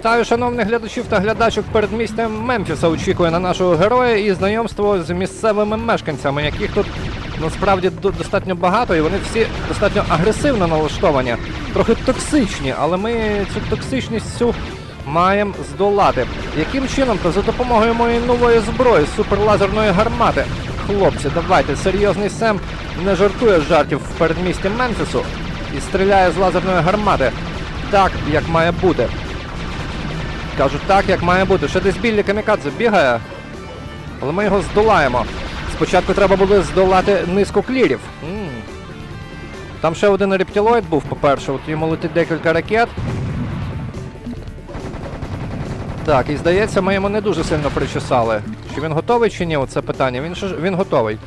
Вітаю, шановних глядачів та глядачок передмістя Мемфіса очікує на нашого героя і знайомство з місцевими мешканцями, яких тут насправді достатньо багато, і вони всі достатньо агресивно налаштовані, трохи токсичні, але ми цю токсичність цю маємо здолати. Яким чином? То за допомогою моєї нової зброї, суперлазерної гармати. Хлопці, давайте, серйозний Сем не жартує жартів в передмісті Мемфісу і стріляє з лазерної гармати. Так, як має бути. Кажуть, так, як має бути. Ще десь білі камікадзе бігає. Але ми його здолаємо. Спочатку треба буде здолати низку клірів. М. Там ще один рептилоїд був, по-перше, от йому летить декілька ракет. Так, і здається, ми йому не дуже сильно причесали. Чи він готовий чи ні? Оце питання. Він, він готовий.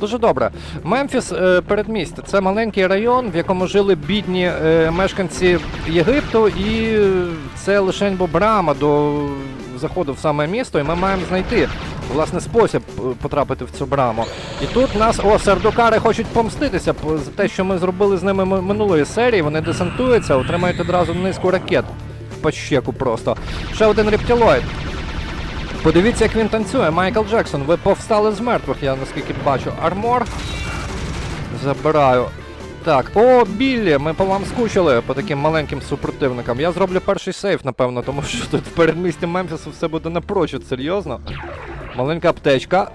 Дуже добре. Мемфіс е, передмістя це маленький район, в якому жили бідні е, мешканці Єгипту, і це лише брама до заходу в саме місто, і ми маємо знайти власне спосіб е, потрапити в цю браму. І тут нас, о, сердукари хочуть помститися за те, що ми зробили з ними минулої серії. Вони десантуються, отримають одразу низку ракет в пащеку просто. Ще один рептилоїд. Подивіться, як він танцює. Майкл Джексон, ви повстали з мертвих, я наскільки бачу. Армор. Забираю. Так, о, Біллі, ми по вам скучили по таким маленьким супротивникам. Я зроблю перший сейф, напевно, тому що тут в передмісті Мемфісу все буде напрочуд, серйозно. Маленька аптечка.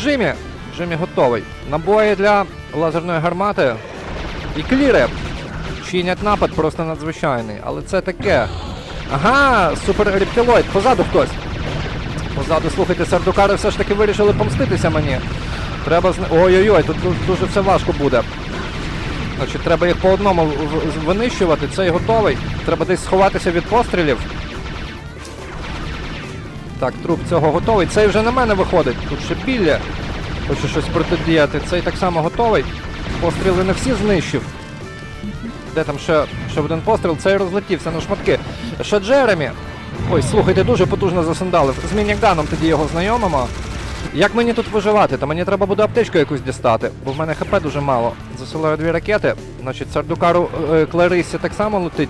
Джиммі! Джиммі готовий. Набої для лазерної гармати. І кліри. Чинять напад просто надзвичайний. Але це таке. Ага, супер рептилоїд, позаду хтось. Позаду, слухайте, сердукари все ж таки вирішили помститися мені. Треба зна... Ой-ой-ой, тут дуже все важко буде. Значить, треба їх по одному винищувати. Цей готовий. Треба десь сховатися від пострілів. Так, труп цього готовий. Цей вже на мене виходить. Тут ще білля. Хоче щось протидіяти. Цей так само готовий. Постріли не всі знищив. Де там ще, ще один постріл? Цей розлетівся на шматки. Ще Джеремі. Ой, слухайте, дуже потужно засандалив. З мініганом тоді його знайомимо. Як мені тут виживати? Та мені треба буде аптечку якусь дістати, бо в мене хп дуже мало. Засилаю дві ракети. Значить, Сардукару е, Кларисі так само летить.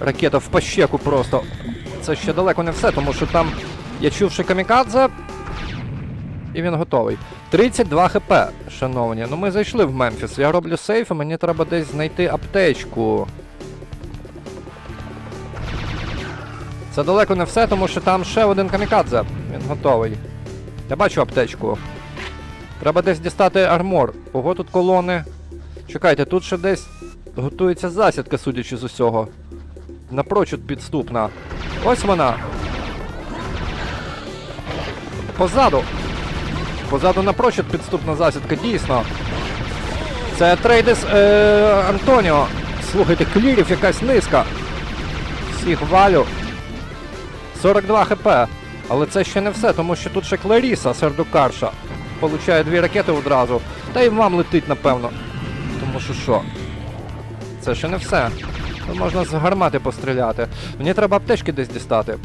Ракета в пащеку просто. Це ще далеко не все, тому що там я чув, що камікадзе. І він готовий. 32 хп, шановні. Ну ми зайшли в Мемфіс. Я роблю сейф, і мені треба десь знайти аптечку. Це далеко не все, тому що там ще один камікадзе. Він готовий. Я бачу аптечку. Треба десь дістати армор. Ого, тут колони. Чекайте, тут ще десь готується засідка, судячи з усього. Напрочуд підступна. Ось вона. Позаду. Позаду напрочуд підступна засідка, дійсно. Це трейдис е, Антоніо. Слухайте, клірів якась низка. Всіх валю. 42 хп. Але це ще не все, тому що тут ще Кларіса, сердукарша. Получає дві ракети одразу. Та й вам летить, напевно. Тому що що? Це ще не все. Тут можна з гармати постріляти. Мені треба аптечки десь дістати.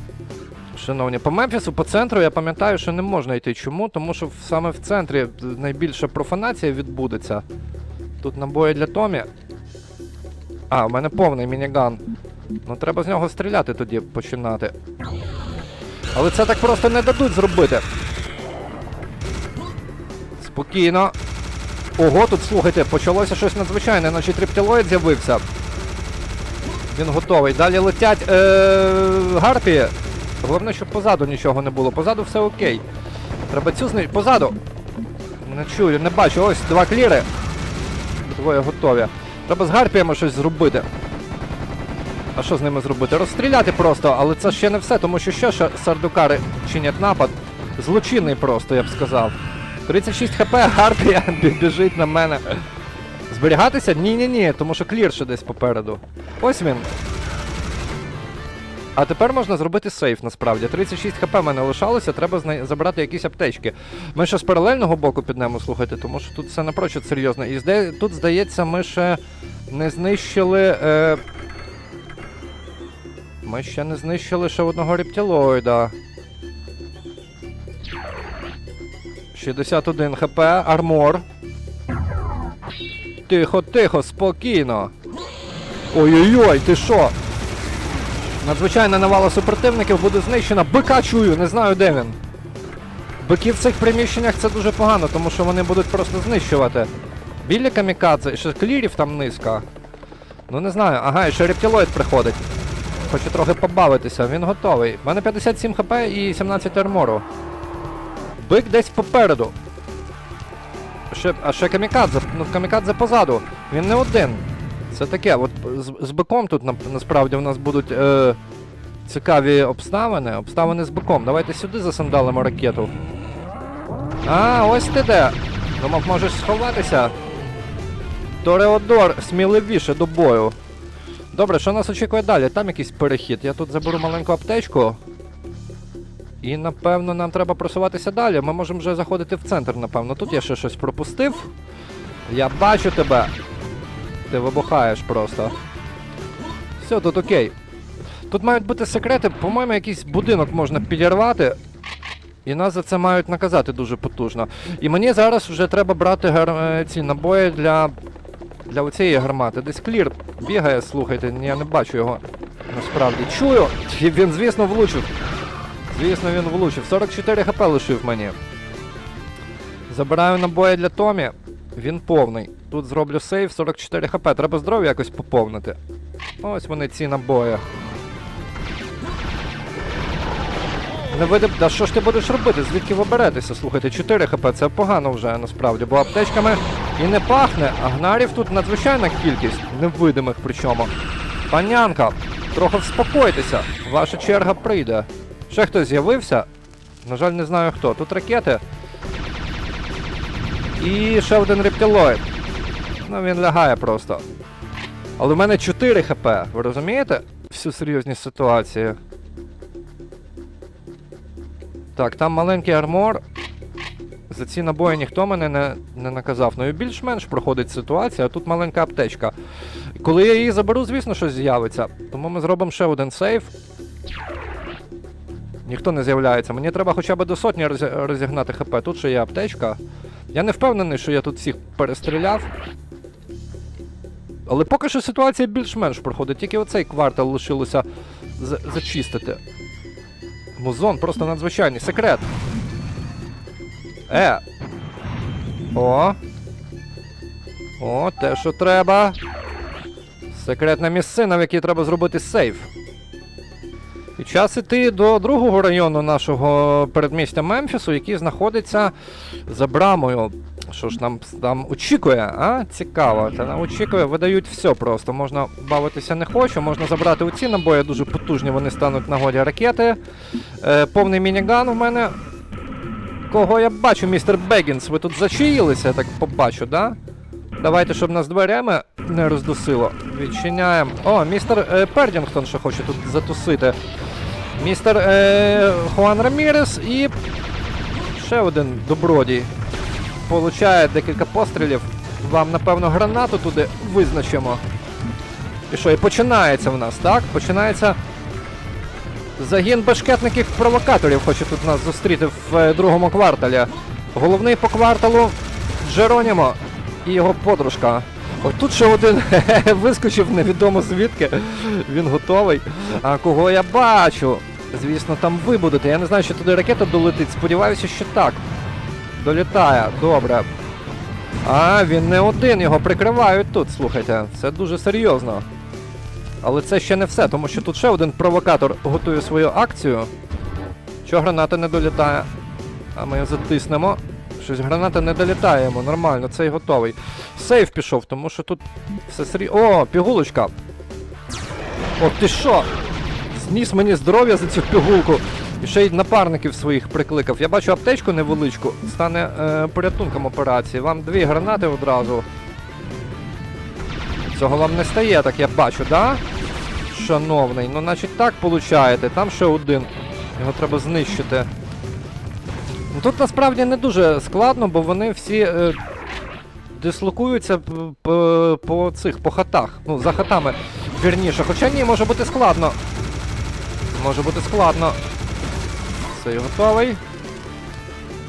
Шановні, по Мемфісу, по центру я пам'ятаю, що не можна йти. Чому? Тому що саме в центрі найбільша профанація відбудеться. Тут набої для Томі. А, в мене повний мініган. Ну треба з нього стріляти тоді починати. Але це так просто не дадуть зробити. Спокійно. Ого, тут слухайте, почалося щось надзвичайне, значить рептилоїд з'явився. Він готовий. Далі летять е- гарпії. Головне, щоб позаду нічого не було. Позаду все окей. Треба цю знищити. Позаду. Не чую, не бачу. Ось два кліри. Двоє готові. Треба з гарпіями щось зробити. А що з ними зробити? Розстріляти просто, але це ще не все, тому що ще сардукари чинять напад. Злочинний просто, я б сказав. 36 хп, Гарпія біжить на мене. Зберігатися? Ні-ні-ні, тому що клір ще десь попереду. Ось він. А тепер можна зробити сейф насправді. 36 хп мене лишалося, треба забрати якісь аптечки. Ми ще з паралельного боку піднемо, слухайте, тому що тут все напрочуд серйозно. І тут, здається, ми ще не знищили. Е... Ми ще не знищили ще одного рептилоїда. 61 хп, армор. Тихо, тихо, спокійно. Ой-ой-ой, ти що? Надзвичайна навала супротивників буде знищена. Бика чую, не знаю де він. Бики в цих приміщеннях це дуже погано, тому що вони будуть просто знищувати. Білі камікадзе, ще клірів там низько. Ну не знаю. Ага, ще рептилоїд приходить. Хочу трохи побавитися, він готовий. У мене 57 хп і 17 армору. Бик десь попереду. Ще, а ще камікадзе, ну камікадзе позаду. Він не один. Це таке, от з, з биком тут на, насправді у нас будуть е, цікаві обставини. Обставини з биком. Давайте сюди засандалимо ракету. А, ось ти де. Думав, можеш сховатися. Тореодор, сміливіше до бою. Добре, що нас очікує далі? Там якийсь перехід. Я тут заберу маленьку аптечку. І напевно нам треба просуватися далі. Ми можемо вже заходити в центр, напевно. Тут я ще щось пропустив. Я бачу тебе. Ти вибухаєш просто. Все, тут окей. Тут мають бути секрети, по-моєму, якийсь будинок можна підірвати. І нас за це мають наказати дуже потужно. І мені зараз вже треба брати гар... е, ці набої для. Для оцієї гармати. Десь клір бігає, слухайте, я не бачу його. Насправді. Чую! Він, звісно, влучив. Звісно, він влучив. 44 хп лишив мені. Забираю набої для Томі. Він повний. Тут зроблю сейв 44 хп. Треба здоров'я якось поповнити. Ось вони ці набої. Не види... Да що ж ти будеш робити? Звідки ви беретеся? Слухайте, 4 хп це погано вже насправді, бо аптечками і не пахне, а гнарів тут надзвичайна кількість, невидимих причому. Панянка, трохи вспокойтеся, ваша черга прийде. Ще хтось з'явився? На жаль, не знаю хто. Тут ракети. І ще один рептилоїд. Ну він лягає просто. Але в мене 4 хп, ви розумієте? Всю серйозність ситуації. Так, там маленький армор. За ці набої ніхто мене не, не наказав. Ну і більш-менш проходить ситуація, а тут маленька аптечка. Коли я її заберу, звісно, щось з'явиться. Тому ми зробимо ще один сейф. Ніхто не з'являється. Мені треба хоча б до сотні розігнати хп. Тут ще є аптечка. Я не впевнений, що я тут всіх перестріляв. Але поки що ситуація більш-менш проходить. Тільки оцей квартал лишилося за- зачистити. Музон просто надзвичайний. Секрет. Е. О. О, те, що треба. Секретна місцина, в якій треба зробити сейф. І час іти до другого району нашого передмістя Мемфісу, який знаходиться за брамою. Що ж нам там очікує, а? Цікаво. Та нам очікує, видають все просто. Можна бавитися не хочу, можна забрати оці набої, дуже потужні, вони стануть на годі ракети. Е, повний мініган у мене. Кого я бачу, містер Бегінс, ви тут зачаїлися, я так побачу, да? Давайте, щоб нас дверями не роздусило. Відчиняємо. О, містер е, Пердінгтон ще хоче тут затусити. Містер е, Хуан Рамірес і ще один добродій. Получає декілька пострілів. Вам, напевно, гранату туди визначимо. І що, і починається в нас, так? Починається загін башкетників-провокаторів, хоче тут нас зустріти в е, другому кварталі. Головний по кварталу Джеронімо і його подружка. Ось тут ще один вискочив невідомо звідки. Він готовий. А кого я бачу? Звісно, там ви будете. Я не знаю, чи туди ракета долетить. Сподіваюся, що так. Долітає, добре. А, він не один, його прикривають тут, слухайте. Це дуже серйозно. Але це ще не все, тому що тут ще один провокатор готує свою акцію. Що граната не долітає? А ми його затиснемо. Щось граната не долітає йому, нормально, цей готовий. Сейф пішов, тому що тут все серйозно. О, пігулочка. О, ти що? Зніс мені здоров'я за цю пігулку. Ще й напарників своїх прикликав. Я бачу аптечку невеличку, стане е, порятунком операції. Вам дві гранати одразу. Цього вам не стає, так я бачу, да? Шановний, ну значить так получаєте. Там ще один. Його треба знищити. Ну, Тут насправді не дуже складно, бо вони всі е, дислокуються п- п- по цих по хатах. Ну, за хатами вірніше. Хоча ні, може бути складно. Може бути складно. Цей готовий.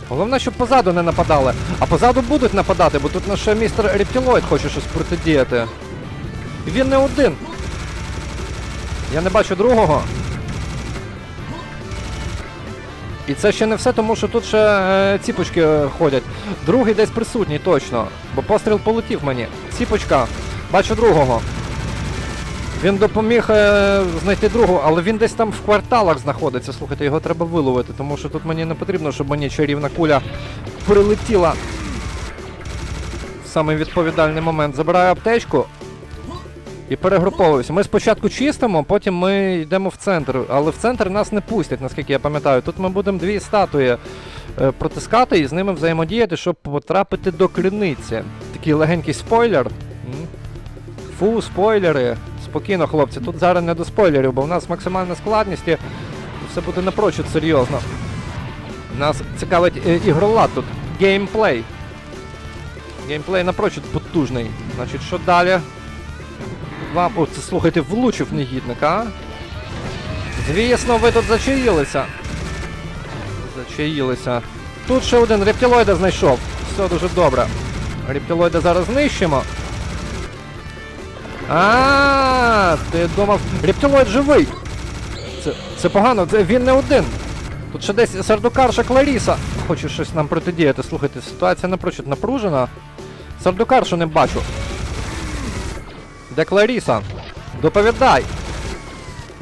Головне, щоб позаду не нападали. А позаду будуть нападати, бо тут наш містер Рептилоїд хоче щось протидіяти. Він не один. Я не бачу другого. І це ще не все, тому що тут ще е, ціпочки ходять. Другий десь присутній точно. Бо постріл полетів мені. Ціпочка. Бачу другого. Він допоміг е, знайти другого, але він десь там в кварталах знаходиться. Слухайте, його треба виловити, тому що тут мені не потрібно, щоб мені чарівна куля прилетіла в самий відповідальний момент. Забираю аптечку і перегруповуюся. Ми спочатку чистимо, потім ми йдемо в центр. Але в центр нас не пустять, наскільки я пам'ятаю. Тут ми будемо дві статуї е, протискати і з ними взаємодіяти, щоб потрапити до криниці. Такий легенький спойлер. Фу, спойлери. Спокійно, хлопці, тут зараз не до спойлерів, бо в нас максимальна складність і все буде напрочуд серйозно. Нас цікавить е, ігролад тут. Геймплей. Геймплей напрочуд потужний. Значить, що далі? Вам. О, це слухайте, влучив негідник, а? Звісно, ви тут зачаїлися. Зачаїлися. Тут ще один рептилоїда знайшов. Все дуже добре. Рептилоїда зараз знищимо. А, ти думав. Рептилоїд живий! Це, це погано, це він не один. Тут ще десь сардукарша Кларіса. Хоче щось нам протидіяти. Слухайте, ситуація напрочуд напружена. Сардукаршу не бачу. Де Кларіса? Доповідай!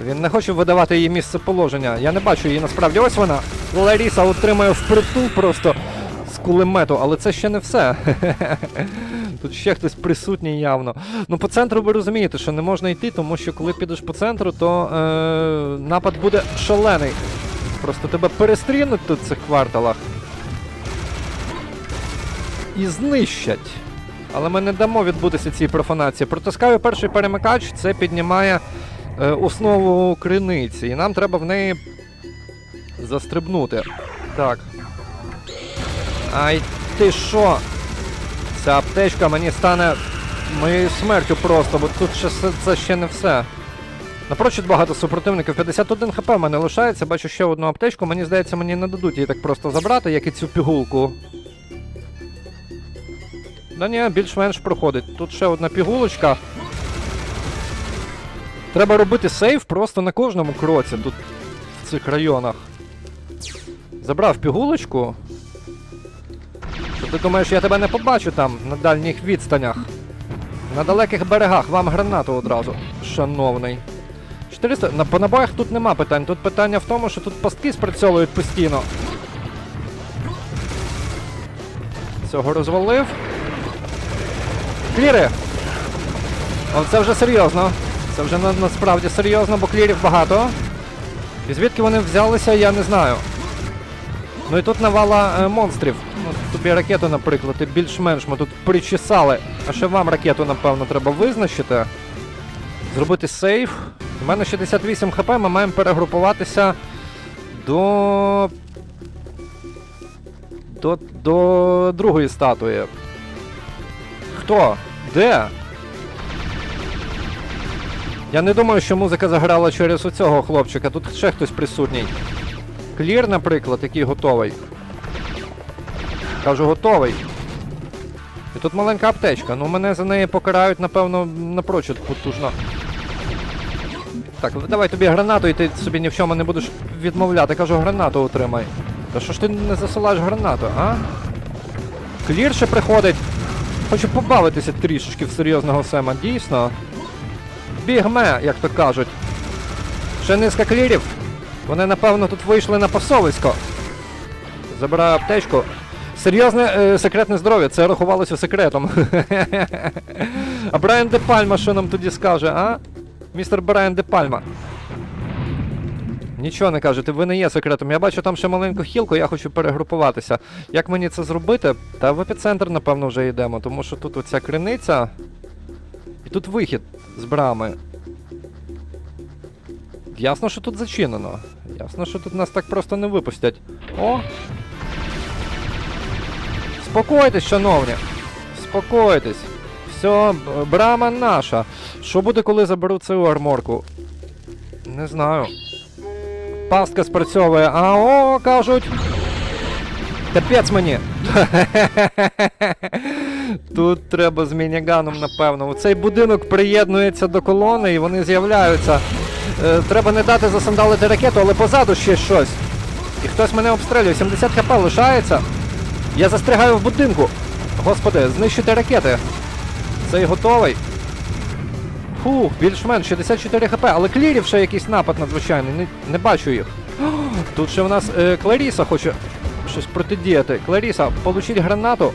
Він не хоче видавати її місце положення. Я не бачу її насправді. Ось вона. Кларіса отримує впритул просто з кулемету, але це ще не все. Тут ще хтось присутній явно. Ну, по центру ви розумієте, що не можна йти, тому що коли підеш по центру, то е, напад буде шалений. Просто тебе перестрінуть тут в цих кварталах. І знищать. Але ми не дамо відбутися цій профанації. Протискаю перший перемикач, це піднімає е, основу криниці. І нам треба в неї застрибнути. Так. Ай, ти що? Ця аптечка мені стане моєю смертю просто, бо тут ще це, ще не все. Напрочуд багато супротивників. 51 хп в мене лишається, бачу ще одну аптечку. Мені здається, мені не дадуть її так просто забрати, як і цю пігулку. Да ні, більш-менш проходить. Тут ще одна пігулочка. Треба робити сейв просто на кожному кроці тут в цих районах. Забрав пігулочку. Ти думаєш, я тебе не побачу там на дальніх відстанях? На далеких берегах вам гранату одразу, шановний. 400. На, по набоях тут нема питань. Тут питання в тому, що тут пастки спрацьовують постійно. Цього розвалив. Кліри! О, це вже серйозно. Це вже на, насправді серйозно, бо клірів багато. І звідки вони взялися, я не знаю. Ну і тут навала е, монстрів. Тобі ракету, наприклад, і більш-менш ми тут причесали. А ще вам ракету, напевно, треба визначити. Зробити сейф. У мене 68 хп, ми маємо перегрупуватися до. До, до другої статуї. Хто? Де? Я не думаю, що музика заграла через оцього хлопчика. Тут ще хтось присутній. Клір, наприклад, який готовий. Кажу, готовий. І тут маленька аптечка. Ну мене за неї покарають, напевно, напрочуд потужно. Так, давай тобі гранату, і ти собі ні в чому не будеш відмовляти. Кажу, гранату отримай. Та що ж ти не засилаєш гранату, а? Клір ще приходить. Хочу побавитися трішечки в серйозного Сема, дійсно. Бігме, як то кажуть. Ще низка клірів. Вони, напевно, тут вийшли на пасовисько. Забираю аптечку. Серйозне е, секретне здоров'я, це рахувалося секретом. а Брайан Де Пальма що нам тоді скаже, а? Містер Брайан Де Пальма. Нічого не кажете, ви не є секретом. Я бачу там ще маленьку хілку, я хочу перегрупуватися. Як мені це зробити? Та в епіцентр, напевно, вже йдемо, тому що тут оця криниця. І тут вихід з брами. Ясно, що тут зачинено. Ясно, що тут нас так просто не випустять. О! Спокойтесь, шановні. Спокойтесь. Все, брама наша. Що буде, коли заберу цю арморку? Не знаю. Пастка спрацьовує. А о, кажуть. Капець мені. Тут треба з мініганом, напевно. Цей будинок приєднується до колони і вони з'являються. Е, треба не дати засандалити ракету, але позаду ще щось. І хтось мене обстрілює. 70 хп лишається. Я застрягаю в будинку. Господи, знищити ракети. Цей готовий. Фух, більш-менш 64 хп, але клірів ще якийсь напад надзвичайний, не, не бачу їх. Тут ще в нас е, Кларіса хоче щось протидіяти. Кларіса, получіть гранату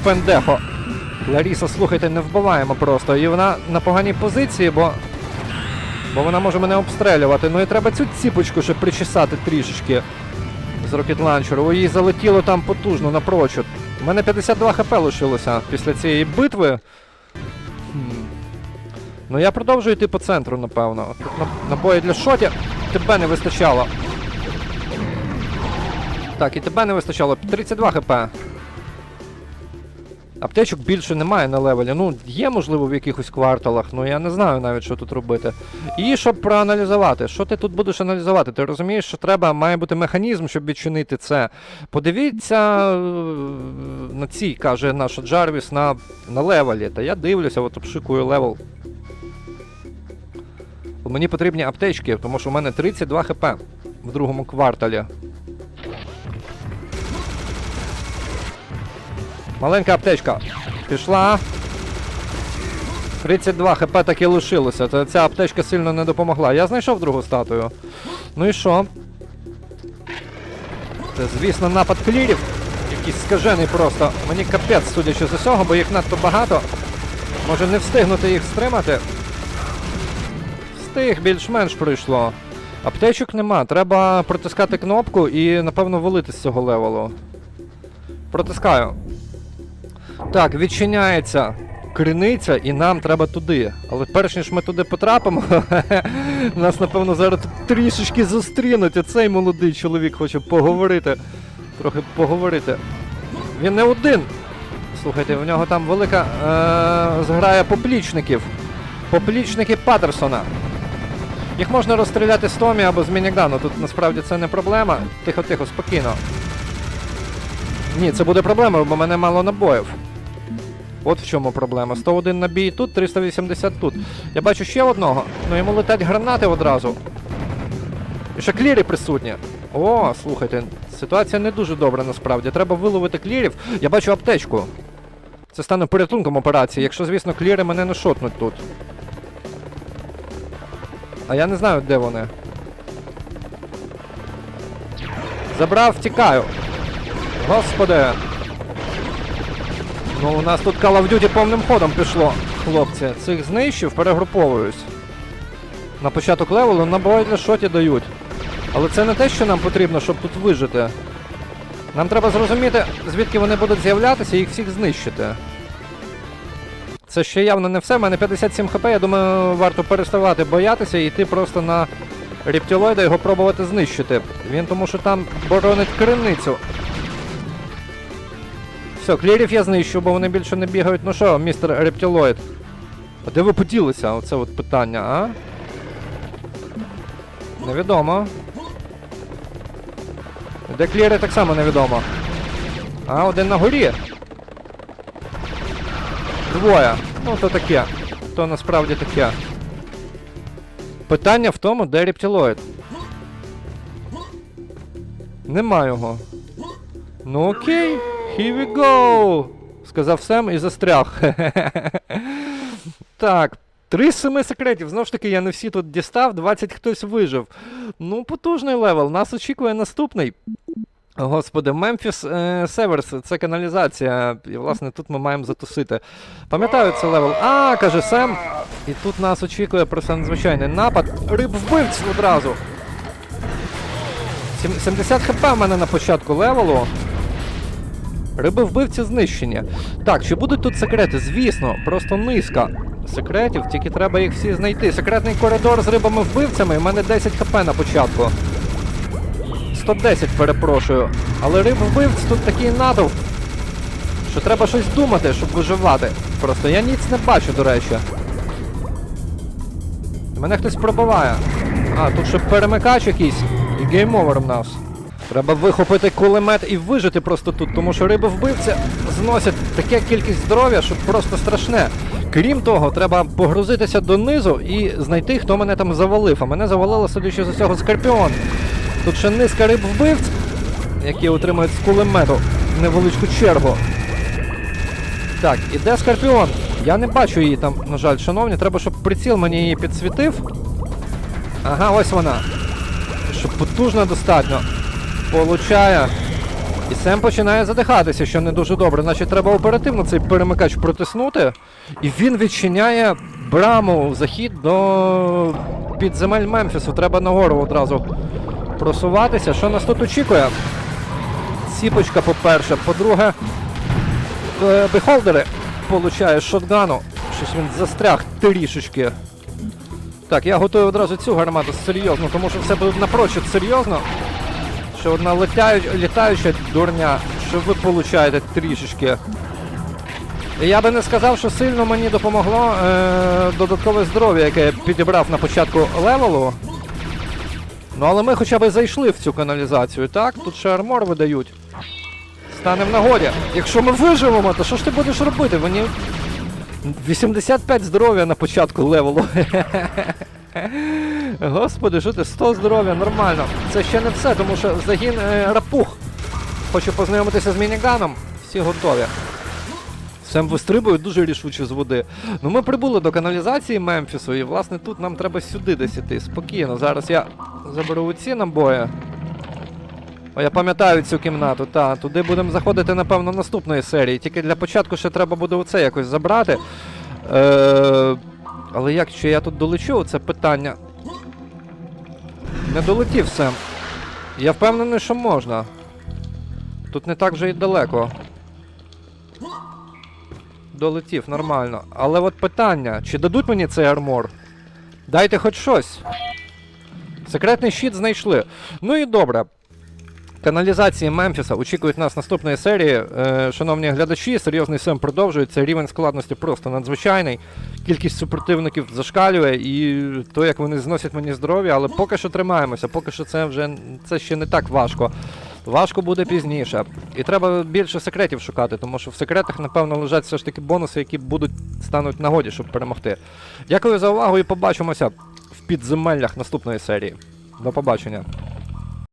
в пендехо. Кларіса, слухайте, не вбиваємо просто. І вона на поганій позиції, бо. Бо вона може мене обстрелювати. Ну і треба цю ціпочку ще причесати трішечки з рокетланчеру. О, їй залетіло там потужно напрочуд. У мене 52 хп лишилося після цієї битви. Ну я продовжую йти по центру, напевно. Тут набої для шотів. Тебе не вистачало. Так, і тебе не вистачало. 32 хп. Аптечок більше немає на левелі. Ну, є, можливо, в якихось кварталах, ну я не знаю навіть, що тут робити. І щоб проаналізувати, що ти тут будеш аналізувати? Ти розумієш, що треба, має бути механізм, щоб відчинити це. Подивіться е, на цій, каже наш Джарвіс, на, на левелі. Та я дивлюся, от обшикую левел. Мені потрібні аптечки, тому що в мене 32 хп в другому кварталі. Маленька аптечка. Пішла. 32 хп так і лишилося. Це, ця аптечка сильно не допомогла. Я знайшов другу статую. Ну і що? Це, звісно, напад клірів. Якийсь скажений просто. Мені капець, судячи з усього, бо їх надто багато. Може не встигнути їх стримати. Встиг, більш-менш пройшло. Аптечок нема. Треба протискати кнопку і, напевно, валити з цього левелу. Протискаю. Так, відчиняється криниця, і нам треба туди. Але перш ніж ми туди потрапимо, нас, напевно, зараз трішечки зустрінуть. Цей молодий чоловік хоче поговорити. Трохи поговорити. Він не один. Слухайте, в нього там велика е- зграя поплічників. Поплічники Паттерсона. Їх можна розстріляти з Томі або з Мінігдану. Тут насправді це не проблема. Тихо, тихо, спокійно. Ні, це буде проблема, бо мене мало набоїв. От в чому проблема. 101 набій тут, 380 тут. Я бачу ще одного, ну йому летять гранати одразу. І ще клірі присутні. О, слухайте, ситуація не дуже добра насправді. Треба виловити клірів. Я бачу аптечку. Це стане порятунком операції, якщо, звісно, кліри мене не шотнуть тут. А я не знаю, де вони. Забрав, втікаю. Господи. Ну, у нас тут Call of Duty повним ходом пішло, хлопці. Цих знищив, перегруповуюсь. На початок левелу набої для шоті дають. Але це не те, що нам потрібно, щоб тут вижити. Нам треба зрозуміти, звідки вони будуть з'являтися і їх всіх знищити. Це ще явно не все. У мене 57 хп, я думаю, варто переставати боятися і йти просто на рептилоїда його пробувати знищити. Він тому що там боронить криницю. Все, клірів я знищу, бо вони більше не бігають. Ну що, містер рептилоїд? А де ви поділися? Оце от питання, а? Невідомо. Де кліри так само невідомо. А, один на горі. Двоє. Ну, то таке. То насправді таке. Питання в тому, де рептилоїд. Нема його. Ну окей, here we go! Сказав Сем і застряг. так, три з семи секретів. Знову ж таки, я не всі тут дістав, 20 хтось вижив. Ну, потужний левел. Нас очікує наступний. Господи, Мемфіс е, Северс, це каналізація. І, власне, тут ми маємо затусити. Пам'ятаю це левел. А, каже Сем. І тут нас очікує просто надзвичайний напад. Риб вбивць одразу. 70 хп в мене на початку левелу. Риби вбивці знищені. Так, чи будуть тут секрети? Звісно, просто низка секретів, тільки треба їх всі знайти. Секретний коридор з рибами вбивцями, у мене 10 хп на початку. 110, перепрошую. Але риб вбивць тут такий натовп, що треба щось думати, щоб виживати. Просто я ніц не бачу, до речі. Мене хтось пробиває. А, тут ще перемикач якийсь і гейм-овер в нас. Треба вихопити кулемет і вижити просто тут, тому що риби вбивці зносять таке кількість здоров'я, що просто страшне. Крім того, треба погрузитися донизу і знайти, хто мене там завалив. А мене завалило, судячи з усього, скорпіон. Тут ще низка риб вбивць, які отримують з кулемету невеличку чергу. Так, іде скорпіон. Я не бачу її там, на жаль, шановні. Треба, щоб приціл мені її підсвітив. Ага, ось вона. Що потужно достатньо. Получає. І Сем починає задихатися, що не дуже добре. Значить, треба оперативно цей перемикач протиснути. І він відчиняє браму в захід до підземель Мемфісу. Треба нагору одразу просуватися. Що нас тут очікує? Сіпочка, по-перше. По-друге, е, бехолдери получає шотгану. Щось він застряг трішечки. Так, я готую одразу цю гармату серйозно, тому що все буде напрочуд серйозно. Що одна летяю, літаюча дурня, що ви получаєте трішечки. Я би не сказав, що сильно мені допомогло е, додаткове здоров'я, яке я підібрав на початку левелу. Ну але ми хоча б зайшли в цю каналізацію, так? Тут ще армор видають. Стане в нагоді. Якщо ми виживемо, то що ж ти будеш робити? Мені 85 здоров'я на початку левелу. Господи, що ти 100 здоров'я, нормально. Це ще не все, тому що загін е, рапух. Хочу познайомитися з мініганом. Всі готові. Сем вистрибує дуже рішуче з води. Ну ми прибули до каналізації Мемфісу, і власне тут нам треба сюди десь іти. Спокійно. Зараз я заберу ці набої. О, я пам'ятаю цю кімнату, та, туди будемо заходити, напевно, наступної серії. Тільки для початку ще треба буде оце якось забрати. Е, але як чи я тут долечу, це питання. Не долетів Сем. Я впевнений, що можна. Тут не так вже й далеко. Долетів, нормально. Але от питання, чи дадуть мені цей армор? Дайте хоч щось. Секретний щит знайшли. Ну і добре. Каналізації Мемфіса очікують нас наступної серії. Е, шановні глядачі, серйозний сем продовжується. Рівень складності просто надзвичайний. Кількість супротивників зашкалює, і то, як вони зносять мені здоров'я, але поки що тримаємося, поки що це вже це ще не так важко. Важко буде пізніше. І треба більше секретів шукати, тому що в секретах, напевно, лежать все ж таки бонуси, які будуть стануть нагоді, щоб перемогти. Дякую за увагу і побачимося в підземеллях наступної серії. До побачення.